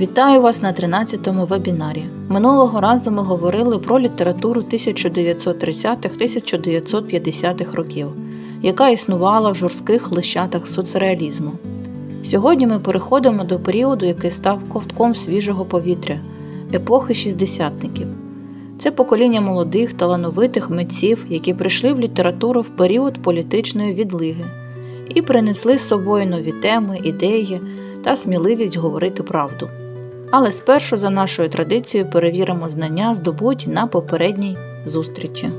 Вітаю вас на 13-му вебінарі. Минулого разу ми говорили про літературу 1930-1950-х років, яка існувала в жорстких лищатах соцреалізму. Сьогодні ми переходимо до періоду, який став ковтком свіжого повітря епохи шістдесятників. Це покоління молодих, талановитих митців, які прийшли в літературу в період політичної відлиги і принесли з собою нові теми, ідеї та сміливість говорити правду. Але спершу, за нашою традицією, перевіримо знання, здобуті на попередній зустрічі.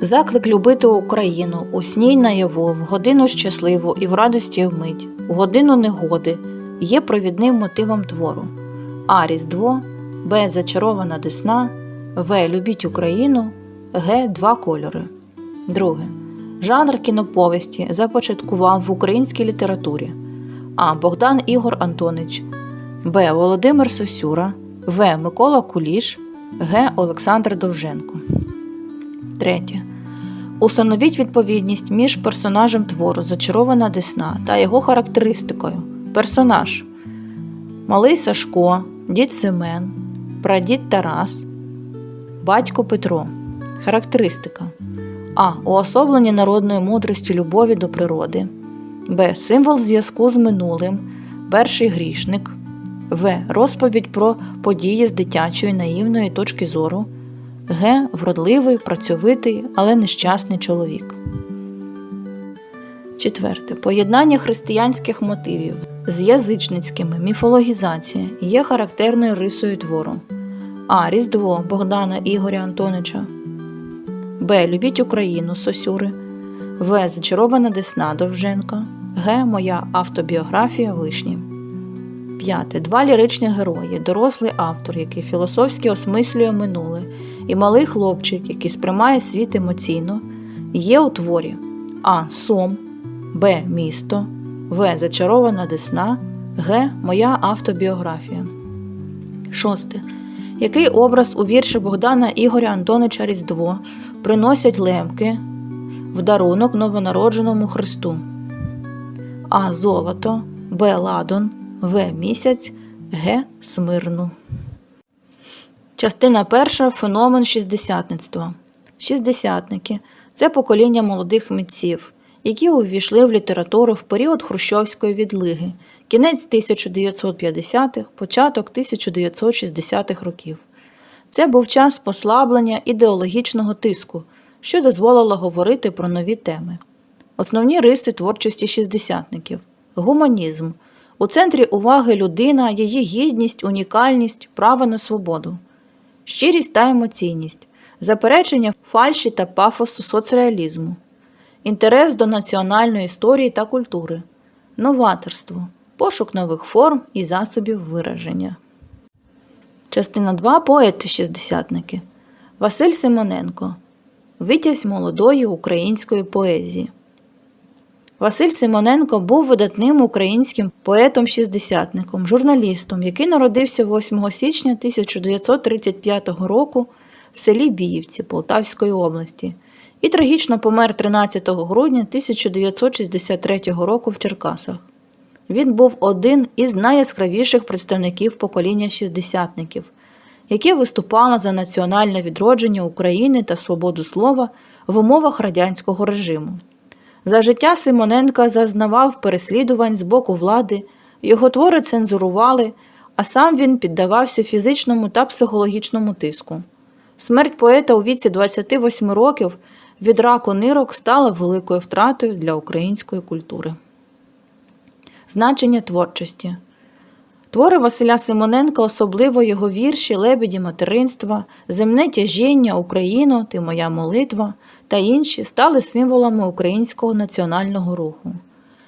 Заклик любити Україну у сні наяву, в годину щасливу і в радості вмить, в годину негоди є провідним мотивом твору. А. Різдво, Б. Зачарована Десна, В. Любіть Україну, Г. Два кольори. Друге. Жанр кіноповісті започаткував в українській літературі. А. Богдан Ігор Антонич, Б. Володимир Сосюра, В. Микола Куліш, Г. Олександр Довженко. Третє. Установіть відповідність між персонажем твору Зачарована Десна та його характеристикою. Персонаж Малий Сашко, дід Семен, прадід Тарас, батько Петро. Характеристика А. Уособлення народної мудрості любові до природи. Б. Символ зв'язку з минулим. Перший грішник. В. Розповідь про події з дитячої наївної точки зору. Г. Вродливий, працьовитий, але нещасний чоловік. Четверте. Поєднання християнських мотивів з язичницькими міфологізація є характерною рисою твору. А. Різдво Богдана Ігоря Антонича. Б. Любіть Україну Сосюри. В. Зачарована Десна Довженка. Г. Моя автобіографія Вишні. П'яте. Два ліричні герої, дорослий автор, який філософськи осмислює минуле, і малий хлопчик, який сприймає світ емоційно, є у творі А. Сом, Б. Місто, В. Зачарована Десна, Г. Моя автобіографія. Шосте. Який образ у вірші Богдана Ігоря Антонича Різдво приносять лемки в дарунок новонародженому Христу? А. Золото, Б. Ладон, В. Місяць, Г. Смирну. Частина перша феномен шістдесятництва. Шістдесятники це покоління молодих митців, які увійшли в літературу в період хрущовської відлиги, кінець 1950-х, початок 1960-х років. Це був час послаблення ідеологічного тиску, що дозволило говорити про нові теми. Основні риси творчості шістдесятників гуманізм. У центрі уваги людина, її гідність, унікальність, право на свободу, щирість та емоційність, заперечення фальші та пафосу соцреалізму, інтерес до національної історії та культури, новаторство, пошук нових форм і засобів вираження. Частина 2. Поети-шістдесятники. Василь Симоненко. Витязь молодої української поезії. Василь Симоненко був видатним українським поетом-шістдесятником, журналістом, який народився 8 січня 1935 року в селі Біївці Полтавської області і трагічно помер 13 грудня 1963 року в Черкасах. Він був один із найяскравіших представників покоління шістдесятників, яке виступало за національне відродження України та свободу слова в умовах радянського режиму. За життя Симоненка зазнавав переслідувань з боку влади, його твори цензурували, а сам він піддавався фізичному та психологічному тиску. Смерть поета у віці 28 років від раку нирок стала великою втратою для української культури. Значення творчості Твори Василя Симоненка, особливо його вірші Лебеді материнства, Земне тяжіння, Україно, Ти моя молитва та інші стали символами українського національного руху.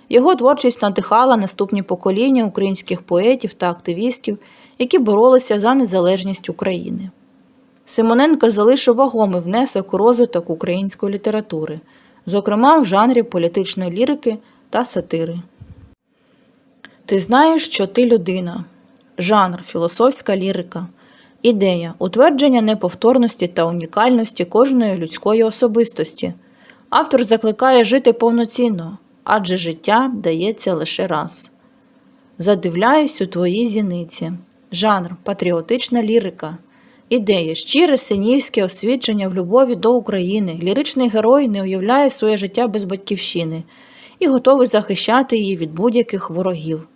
Його творчість надихала наступні покоління українських поетів та активістів, які боролися за незалежність України. Симоненко залишив вагомий внесок у розвиток української літератури, зокрема в жанрі політичної лірики та сатири. Ти знаєш, що ти людина, жанр, філософська лірика, ідея, утвердження неповторності та унікальності кожної людської особистості. Автор закликає жити повноцінно, адже життя дається лише раз. Задивляюсь у твої зіниці. Жанр патріотична лірика. Ідея щире синівське освідчення в любові до України. Ліричний герой не уявляє своє життя без батьківщини і готовий захищати її від будь-яких ворогів.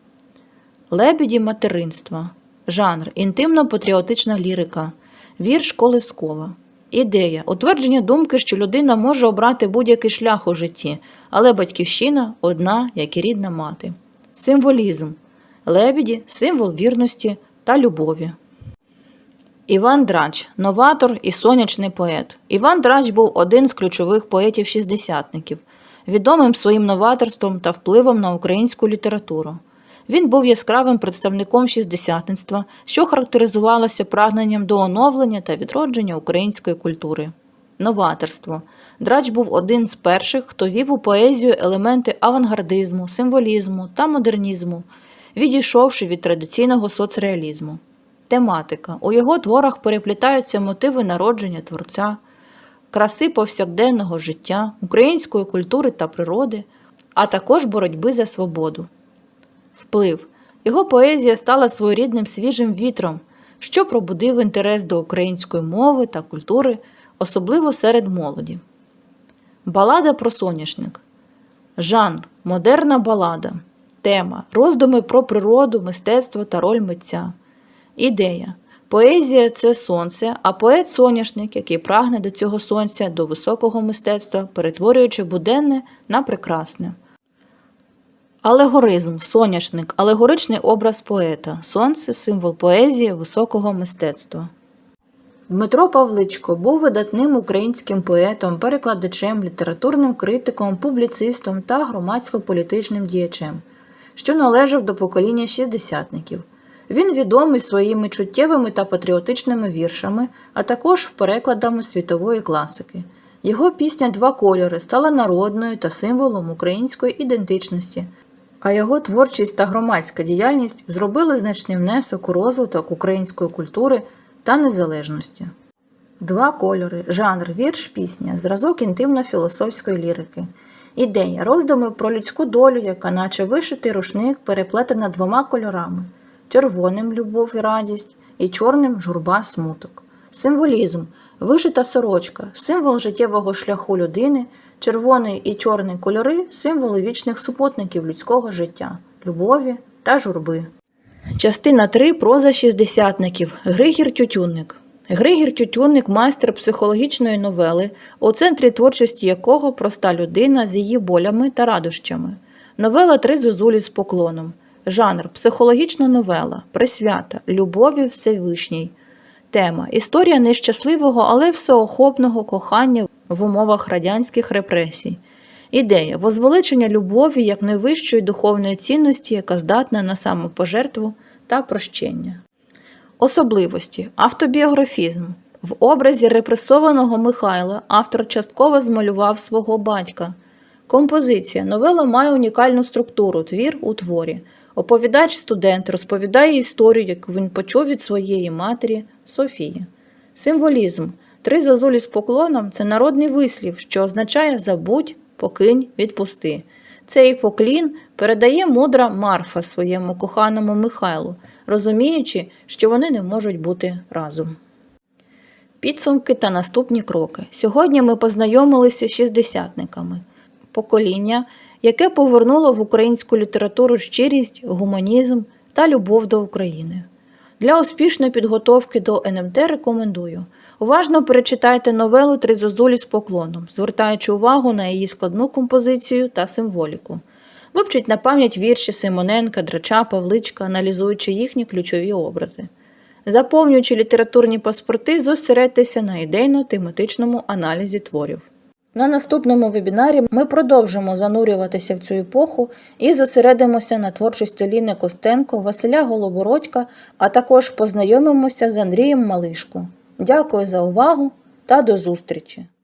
Лебіді материнства. Жанр інтимно-патріотична лірика. Вірш Колискова. Ідея утвердження думки, що людина може обрати будь-який шлях у житті, але батьківщина одна, як і рідна мати. Символізм. Лебіді символ вірності та любові. Іван Драч новатор і сонячний поет. Іван Драч був один з ключових поетів шістдесятників, відомим своїм новаторством та впливом на українську літературу. Він був яскравим представником шістдесятництва, що характеризувалося прагненням до оновлення та відродження української культури. Новаторство. Драч був один з перших, хто вів у поезію елементи авангардизму, символізму та модернізму, відійшовши від традиційного соцреалізму. Тематика. У його творах переплітаються мотиви народження творця, краси повсякденного життя, української культури та природи, а також боротьби за свободу. Вплив. Його поезія стала своєрідним свіжим вітром, що пробудив інтерес до української мови та культури, особливо серед молоді. Балада про соняшник. Жанр модерна балада. Тема роздуми про природу, мистецтво та роль митця. Ідея. Поезія це сонце, а поет соняшник, який прагне до цього сонця, до високого мистецтва, перетворюючи буденне на прекрасне. Алегоризм, соняшник, алегоричний образ поета, сонце символ поезії високого мистецтва. Дмитро Павличко був видатним українським поетом, перекладачем, літературним критиком, публіцистом та громадсько-політичним діячем, що належав до покоління шістдесятників. Він відомий своїми чуттєвими та патріотичними віршами, а також перекладами світової класики. Його пісня Два кольори стала народною та символом української ідентичності, а його творчість та громадська діяльність зробили значний внесок у розвиток української культури та незалежності. Два кольори, жанр, вірш, пісня, зразок інтимно-філософської лірики. Ідея роздуми про людську долю, яка, наче вишитий рушник, переплетена двома кольорами червоним любов і радість, і чорним журба смуток. Символізм вишита сорочка, символ життєвого шляху людини, червоний і чорний кольори символи вічних супутників людського життя, любові та журби. Частина 3. Проза шістдесятників. Григір Тютюнник. Григір Тютюнник майстер психологічної новели, у центрі творчості якого проста людина з її болями та радощами. Новела Три зозулі з поклоном. Жанр психологічна новела, присвята, любові Всевишній. Тема Історія нещасливого, але всеохопного кохання в умовах радянських репресій. Ідея возвеличення любові як найвищої духовної цінності, яка здатна на самопожертву та прощення. Особливості автобіографізм. В образі репресованого Михайла автор частково змалював свого батька. Композиція. Новела має унікальну структуру, твір у творі. Оповідач студент розповідає історію, яку він почув від своєї матері Софії. Символізм. Три зозулі з поклоном це народний вислів, що означає забудь, покинь, відпусти. Цей поклін передає мудра Марфа своєму коханому Михайлу, розуміючи, що вони не можуть бути разом. Підсумки та наступні кроки. Сьогодні ми познайомилися з шістдесятниками. Покоління, яке повернуло в українську літературу щирість, гуманізм та любов до України. Для успішної підготовки до НМТ рекомендую. Уважно перечитайте новелу Три зозулі з поклоном, звертаючи увагу на її складну композицію та символіку. Вивчіть на пам'ять вірші Симоненка, Драча, Павличка, аналізуючи їхні ключові образи. Заповнюючи літературні паспорти, зосередьтеся на ідейно-тематичному аналізі творів. На наступному вебінарі ми продовжимо занурюватися в цю епоху і зосередимося на творчості Ліни Костенко, Василя Голобородька, а також познайомимося з Андрієм Малишко. Дякую за увагу та до зустрічі!